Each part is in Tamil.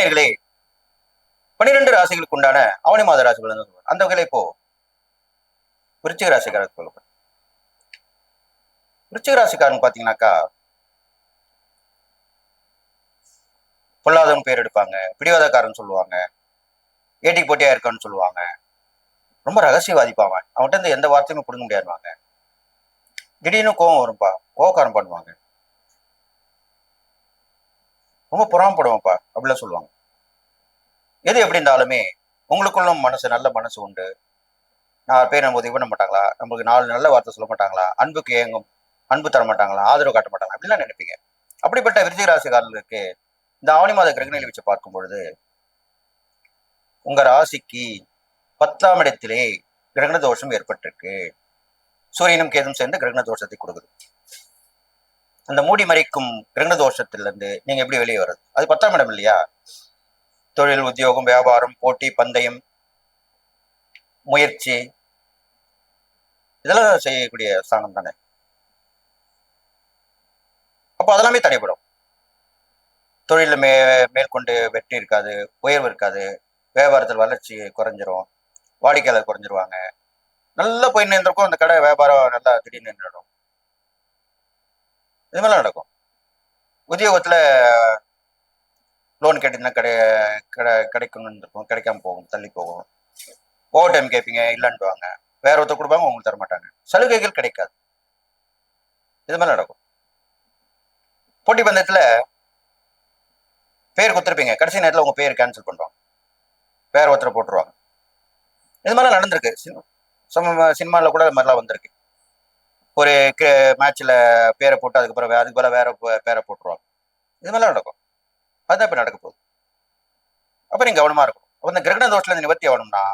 நேயர்களே பன்னிரெண்டு ராசிகளுக்கு உண்டான அவனி மாத ராசிகள் அந்த வகையில இப்போ விருச்சிக ராசிக்காரருக்கு சொல்லப்படும் விருச்சிக ராசிக்காரன் பாத்தீங்கன்னாக்கா பொல்லாதவன் பேர் எடுப்பாங்க பிடிவாதக்காரன் சொல்லுவாங்க ஏட்டி போட்டியா இருக்கான்னு சொல்லுவாங்க. ரொம்ப ரகசியவாதி அவன். அவன்கிட்ட இருந்து எந்த வார்த்தையுமே பிடுங்க முடியாதுவாங்க திடீர்னு கோவம் வரும்பா கோவக்காரன் பண்ணுவாங்க ரொம்ப புறாமப்படுவான்ப்பா அப்படிலாம் சொல்லுவாங்க. எது எப்படி இருந்தாலுமே உங்களுக்குள்ளும் மனசு நல்ல மனசு உண்டு. நாலு பேர் நம்ம உதவி பண்ண மாட்டாங்களா? நம்மளுக்கு நாலு நல்ல வார்த்தை சொல்ல மாட்டாங்களா? அன்புக்கு ஏங்கும் அன்பு தர மாட்டாங்களா? ஆதரவு காட்ட மாட்டாங்களா? அப்படிலாம் நினைப்பீங்க. அப்படிப்பட்ட விருச்சிக ராசிக்காரர்களுக்கு இந்த ஆவணி மாத கிரகநிலை வச்சு பார்க்கும் பொழுது உங்க ராசிக்கு பத்தாம் இடத்திலே கிரகண தோஷம் ஏற்பட்டிருக்கு. சூரியனும் கேதும் சேர்ந்து கிரகண தோஷத்தை கொடுக்குது. அந்த மூடி மறைக்கும் கிரகண தோஷத்திலிருந்து நீங்க எப்படி வெளியே வர்றது? அது பத்தாம் இடம் இல்லையா? தொழில் உத்தியோகம் வியாபாரம் போட்டி பந்தயம் முயற்சி. இதெல்லாம் செய்யக்கூடிய ஸ்தானம் தானே? அப்போ அதெல்லாமே தடைபடும். தொழிலில் மே மேற்கொண்டு வெற்றி இருக்காது உயர்வு இருக்காது வியாபாரத்தில் வளர்ச்சி குறைஞ்சிரும் வாடிக்கையாளர் குறைஞ்சிருவாங்க. நல்லா போய் நின்றுருக்கும் அந்த கடை வியாபாரம் நல்லா திடீர்னு நின்றுடும். இது மாதிரிலாம் நடக்கும். உத்தியோகத்தில் லோன் கேட்டிங்கன்னா கிடை கடை கிடைக்கணும்னு இருக்கும். கிடைக்காம போகும் தள்ளி போகும். ஓவர் டைம் கேட்பீங்க இல்லைன்னுவாங்க. வேற ஒருத்தர் கொடுப்பாங்க உங்களுக்கு தர மாட்டாங்க சலுகைகள் கிடைக்காது. இது மாதிரி நடக்கும். போட்டி பந்தயத்தில் பேர் கொடுத்துருப்பீங்க. கடைசி நேரத்தில் உங்கள் பேர் கேன்சல் பண்ணுறோம் வேற ஒருத்தரை போட்டுருவாங்க. இது மாதிரிலாம் நடந்திருக்கு சினிமா சினிமாவில் கூட இது மாதிரிலாம் வந்திருக்கு. ஒரு மேட்ச்சில் பேரை போட்டு அதுக்கப்புறம் வே- அதுக்கு பதிலா வேற பேரை போட்டுருவாங்க. இது மாதிரிலாம் நடக்கும். அதுதான் இப்போ நடக்க போகுது. அப்போ நீங்கள் கவனமாக இருக்கும் அப்போ இந்த கிரகண தோஷத்தில் நிவர்த்தி ஆகணும்னா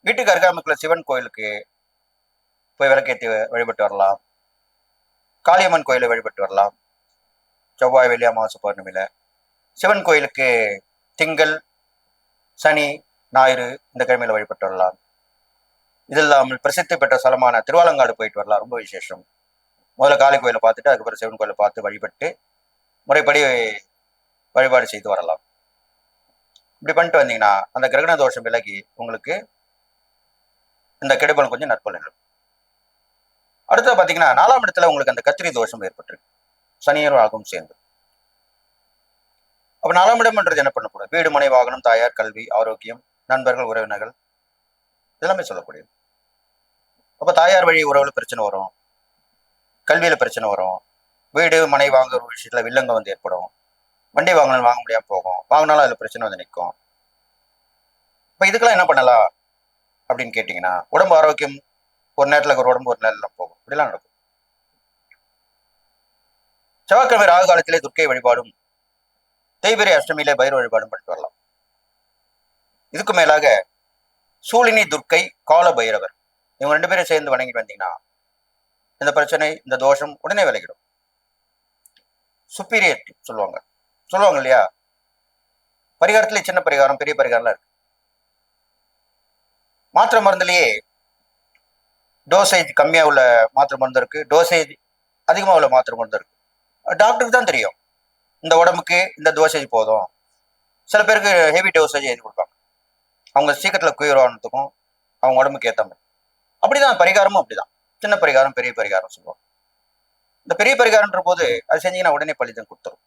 வீட்டுக்கு அருகாமைக்குள்ள சிவன் கோயிலுக்கு போய் விளக்கேற்றி வழிபட்டு வரலாம். காளியம்மன் கோயிலை வழிபட்டு வரலாம். செவ்வாய் வெள்ளி அமாவாசை பௌர்ணமியில். சிவன் கோயிலுக்கு திங்கள் சனி ஞாயிறு இந்த கிழமையில வழிபட்டு வரலாம். இது இல்லாமல் பிரசித்தி பெற்ற ஸ்தலமான திருவாலங்காடு போயிட்டு வரலாம். ரொம்ப விசேஷம். முதல்ல காளி கோயிலை பார்த்துட்டு அதுக்கப்புறம் சிவன் கோயிலை பார்த்து வழிபட்டு முறைப்படி வழிபாடு செய்து வரலாம். இப்படி பண்ணிட்டு வந்தீங்கன்னா அந்த கிரகண தோஷம் விலகி உங்களுக்கு இந்த கெடுபலம் கொஞ்சம் நற்பலன்கள். அடுத்தது பார்த்தீங்கன்னா நாலாம் இடத்துல உங்களுக்கு அந்த கத்திரி தோஷம் ஏற்பட்டிருக்கு. சனியரும் ஆகும் சேர்ந்து. அப்போ நாலாம் இடம்ன்றது என்ன பண்ணக்கூடாது? வீடு மனை வாகனம் தாயார் கல்வி ஆரோக்கியம் நண்பர்கள் உறவினர்கள் இதெல்லாமே சொல்லக்கூடியது. அப்போ தாயார் வழி உறவுல பிரச்சனை வரும். கல்வியில பிரச்சனை வரும். வீடு மனை வாங்குற விஷயத்துல வில்லங்க வந்து ஏற்படும். வண்டி வாங்கினாலும் வாங்க முடியாம போகும். வாங்கினாலும் அதுல பிரச்சனை வந்து நிற்கும் இப்போ இதுக்கெல்லாம் என்ன பண்ணலாம்? அப்படின்னு கேட்டிங்கன்னா உடம்பு ஆரோக்கியம் ஒரு நேரத்தில் ஒரு உடம்பு ஒரு நேரம் போகும். இப்படிலாம் நடக்கும். செவ்வாய்க்கிழமை ராகு காலத்திலே துர்க்கை வழிபாடும் தேய்பிரி அஷ்டமியிலே பைரவ வழிபாடும் பண்ணிட்டு வரலாம். இதுக்கு மேலாக சூழினி துர்க்கை கால பைரவர் இவங்க ரெண்டு பேரும் சேர்ந்து வணங்கிட்டு வந்தீங்கன்னா இந்த பிரச்சனை இந்த தோஷம் உடனே விலகிடும். சுப்பீரியர் சொல்லுவாங்க. சொல்லுவாங்க இல்லையா? பரிகாரத்திலே சின்ன பரிகாரம் பெரிய பரிகாரம்லாம் இருக்கு. மாத்திரை மருந்துலயே டோசேஜ் கம்மியாக உள்ள மாத்திரை மருந்து இருக்கு. டோசேஜ் அதிகமாக உள்ள மாத்திரை மருந்து இருக்கு. டாக்டருக்கு தான் தெரியும். இந்த உடம்புக்கு இந்த டோசேஜ் போதும். சில பேருக்கு ஹெவி டோசேஜ் எழுதி கொடுப்பாங்க. அவங்க சீக்கிரத்தில் குயிரானதுக்கும் அவங்க உடம்புக்கு ஏற்ற மாதிரி. அப்படிதான் பரிகாரமும் அப்படிதான். சின்ன பரிகாரம் பெரிய பரிகாரம் சொல்லுவாங்க இந்த பெரிய பரிகாரம்ன்ற போது அது செஞ்சீங்கன்னா உடனே பலிதம் கொடுத்துரும்.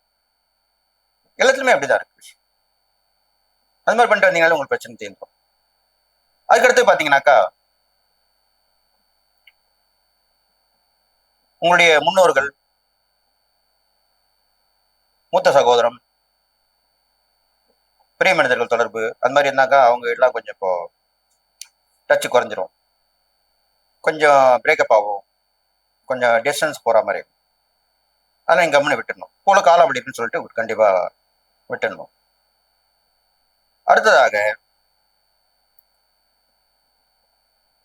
எல்லாத்துலயுமே அப்படிதான் இருக்கு. அது மாதிரி பண்ணிட்டு வந்தீங்கனாலும் உங்களுக்கு பிரச்சனை தீர்ந்துடும் அதுக்கடுத்து பாத்தீங்கன்னாக்கா உங்களுடைய முன்னோர்கள் மூத்த சகோதரம் பெரிய மனிதர்கள் தொடர்பு அந்த மாதிரி இருந்தாக்கா அவங்க எல்லாம் கொஞ்சம் இப்போ டச்சு குறைஞ்சிரும். கொஞ்சம் பிரேக்கப் ஆகும். கொஞ்சம் டிஸ்டன்ஸ் போகிற மாதிரி இருக்கும் அதெல்லாம் எங்கள் கம்முன்னு விட்டுடணும் போல காலம் அப்படின்னு சொல்லிட்டு கண்டிப்பாக விட்டுடணும் அடுத்ததாக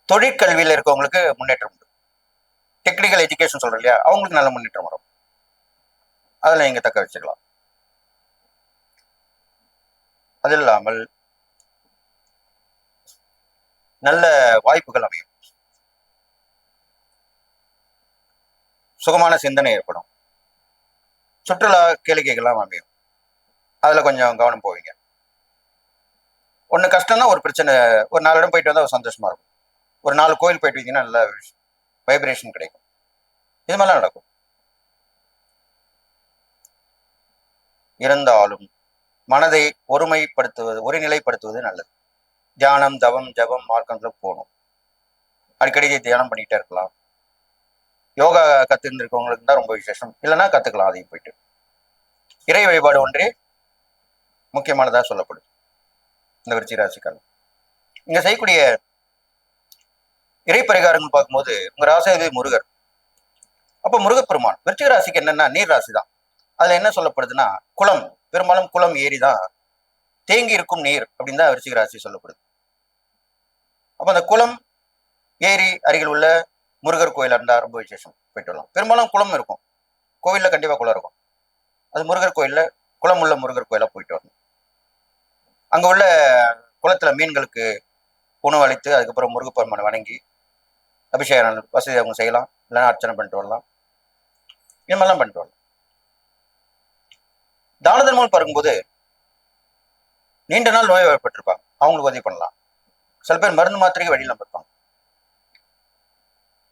தொழிற்கல்வியில் இருக்கவங்களுக்கு முன்னேற்றம் உண்டு. டெக்னிக்கல் எஜுகேஷன் சொல்கிறோம் இல்லையா? அவங்களுக்கு நல்ல முன்னேற்றம் வரும். அதில் நீங்கள் தக்க வச்சுக்கலாம். அது இல்லாமல் நல்ல வாய்ப்புகள் அமையும். சுகமான சிந்தனை ஏற்படும். சுற்றுலா கேளிக்கைகள்லாம் அமையும். அதில் கொஞ்சம் கவனம் போவீங்க. ஒன்று கஷ்டம்னா ஒரு பிரச்சனை ஒரு நாலு இடம் போயிட்டு வந்தால் ஒரு சந்தோஷமா இருக்கும். ஒரு நாலு கோயில் போயிட்டு வந்தீங்கன்னா நல்ல வைப்ரேஷன் கிடைக்கும். இது மாதிரிலாம் நடக்கும். இருந்தாலும் மனதை ஒருமைப்படுத்துவது ஒருநிலைப்படுத்துவது நல்லது. தியானம் தவம் ஜபம் மார்க்கங்களுக்கு போகணும். அடிக்கடி தியானம் பண்ணிட்டே இருக்கலாம். யோகா கத்துருந்துருக்கவங்களுக்கு தான் ரொம்ப விசேஷம். இல்லைன்னா கத்துக்கலாம் அதையும் போயிட்டு. இறை வழிபாடு ஒன்றே முக்கியமானதா சொல்லப்படுது. இந்த விருச்சி ராசிக்காரங்க இங்கே செய்யக்கூடிய இறை பரிகாரங்கள் பார்க்கும்போது உங்க ராசியாதி முருகர். அப்போ முருகப்பெருமான் விருச்சிக ராசிக்கு என்னன்னா நீர் ராசி தான் அதுல என்ன சொல்லப்படுதுன்னா குளம். பெரும்பாலும் குளம் ஏரி தான் தேங்கி இருக்கும் நீர் அப்படின்னு தான் விருச்சிக ராசி சொல்லப்படுது. அப்போ அந்த குளம் ஏரி அருகில் உள்ள முருகர் கோயில் இருந்தால் ரொம்ப விசேஷம். போயிட்டு வரலாம். பெரும்பாலும் குளம் இருக்கும். கோவில்ல கண்டிப்பாக குளம் இருக்கும். அது முருகர் கோயிலில் குளம் உள்ள முருகர் கோயிலாக போயிட்டு வரணும். அங்கே உள்ள குளத்தில் மீன்களுக்கு உணவு அளித்து அதுக்கப்புறம் முருகப்பெருமானை வணங்கி அபிஷேகம் வசதி அவங்க செய்யலாம். இல்லைன்னா அர்ச்சனை பண்ணிட்டு வரலாம். இது மாதிரிலாம் பண்ணிட்டு வரலாம். தான தர்மம் பார்க்கும்போது நீண்ட நாள் நோய் வாய்ப்பட்டிருப்பாங்க அவங்களுக்கு உதவி பண்ணலாம். சில பேர் மருந்து மாத்திரைக்கு வழியில் இருப்பாங்க.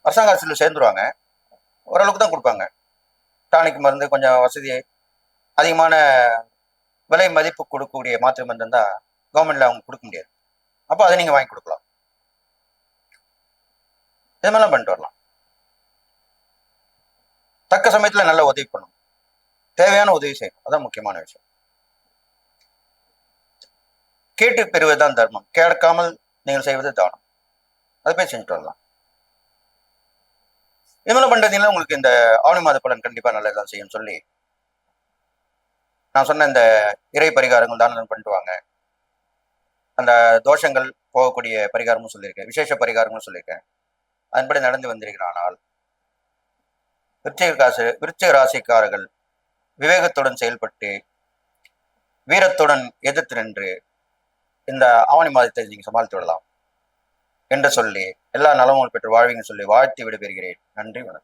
அரசாங்க அரசியல் சேர்ந்துருவாங்க. ஓரளவுக்கு தான் கொடுப்பாங்க. டானிக் மருந்து கொஞ்சம் வசதி அதிகமான விலை மதிப்பு கொடுக்கக்கூடிய மாத்திரை மருந்து இருந்தால் கவர்மெண்ட்ல அவங்க கொடுக்க முடியாது. அப்போ அதை நீங்கள் வாங்கி கொடுக்கலாம். இது மாதிரிலாம் பண்ணிட்டு வரலாம். தக்க சமயத்தில் நல்லா உதவி பண்ணணும் தேவையான உதவி செய்யணும். அதான் முக்கியமான விஷயம். கேட்டு பெறுவதுதான் தர்மம். கேட்காமல் நீங்கள் செய்வது தானம். அதை போய் செஞ்சுட்டு வரலாம். இது பண்றதுனால உங்களுக்கு இந்த ஆவணி மாத பலன் கண்டிப்பா நல்லதான் செய்யும் சொல்லி நான் சொன்ன இந்த இறை பரிகாரங்கள் தானம் பண்ணிட்டு வாங்க. அந்த தோஷங்கள் போகக்கூடிய பரிகாரமும் சொல்லியிருக்கேன். விசேஷ பரிகாரமும் சொல்லியிருக்கேன். அதன்படி நடந்து வந்திருக்கிறானால் விருச்சிக காசு விருச்சிக ராசிக்காரர்கள் விவேகத்துடன் செயல்பட்டு வீரத்துடன் எதிர்த்து நின்று இந்த ஆவணி மாதத்தை நீங்க சமாளித்து விடலாம். என்று சொல்லி எல்லா நலமும் பெற்று வாழ்வீங்கன்னு சொல்லி வாழ்த்து விடைபெறுகிறேன். நன்றி வணக்கம்.